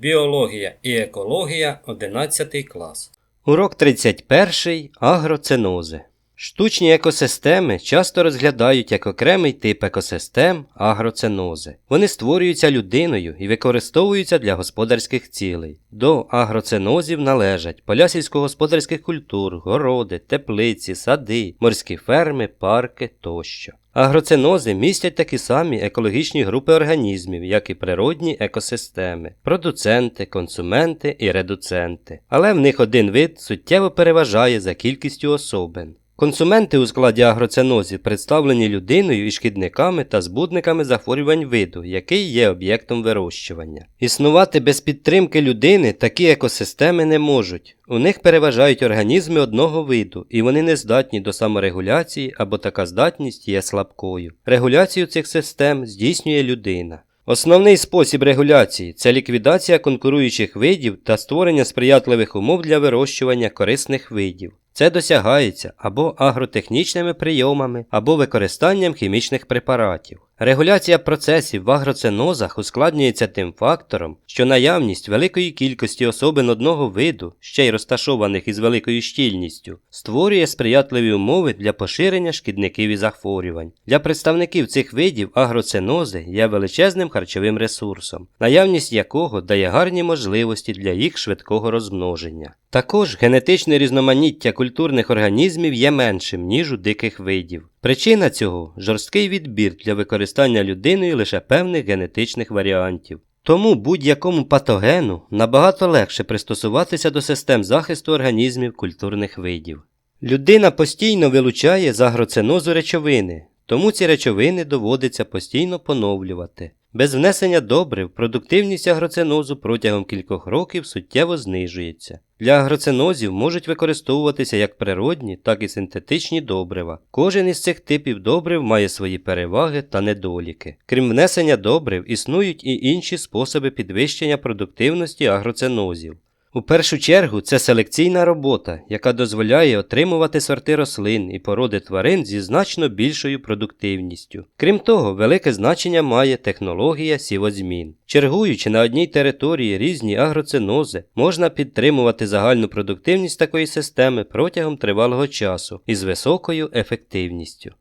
Біологія і екологія 11 клас. Урок 31. Агроценози. Штучні екосистеми часто розглядають як окремий тип екосистем агроценози. Вони створюються людиною і використовуються для господарських цілей. До агроценозів належать поля сільськогосподарських культур, городи, теплиці, сади, морські ферми, парки тощо. Агроценози містять такі самі екологічні групи організмів, як і природні екосистеми, продуценти, консументи і редуценти. Але в них один вид суттєво переважає за кількістю особин. Консументи у складі агроценозів представлені людиною і шкідниками та збудниками захворювань виду, який є об'єктом вирощування. Існувати без підтримки людини такі екосистеми не можуть. У них переважають організми одного виду, і вони не здатні до саморегуляції або така здатність є слабкою. Регуляцію цих систем здійснює людина. Основний спосіб регуляції це ліквідація конкуруючих видів та створення сприятливих умов для вирощування корисних видів. Це досягається або агротехнічними прийомами, або використанням хімічних препаратів. Регуляція процесів в агроценозах ускладнюється тим фактором, що наявність великої кількості особин одного виду, ще й розташованих із великою щільністю, створює сприятливі умови для поширення шкідників і захворювань. Для представників цих видів агроценози є величезним харчовим ресурсом, наявність якого дає гарні можливості для їх швидкого розмноження. Також генетичне різноманіття культурних організмів є меншим, ніж у диких видів. Причина цього жорсткий відбір для використання людиною лише певних генетичних варіантів. Тому будь-якому патогену набагато легше пристосуватися до систем захисту організмів культурних видів. Людина постійно вилучає з агроценозу речовини, тому ці речовини доводиться постійно поновлювати. Без внесення добрив продуктивність агроценозу протягом кількох років суттєво знижується. Для агроценозів можуть використовуватися як природні, так і синтетичні добрива. Кожен із цих типів добрив має свої переваги та недоліки. Крім внесення добрив, існують і інші способи підвищення продуктивності агроценозів. У першу чергу це селекційна робота, яка дозволяє отримувати сорти рослин і породи тварин зі значно більшою продуктивністю. Крім того, велике значення має технологія сівозмін. Чергуючи на одній території різні агроценози, можна підтримувати загальну продуктивність такої системи протягом тривалого часу із високою ефективністю.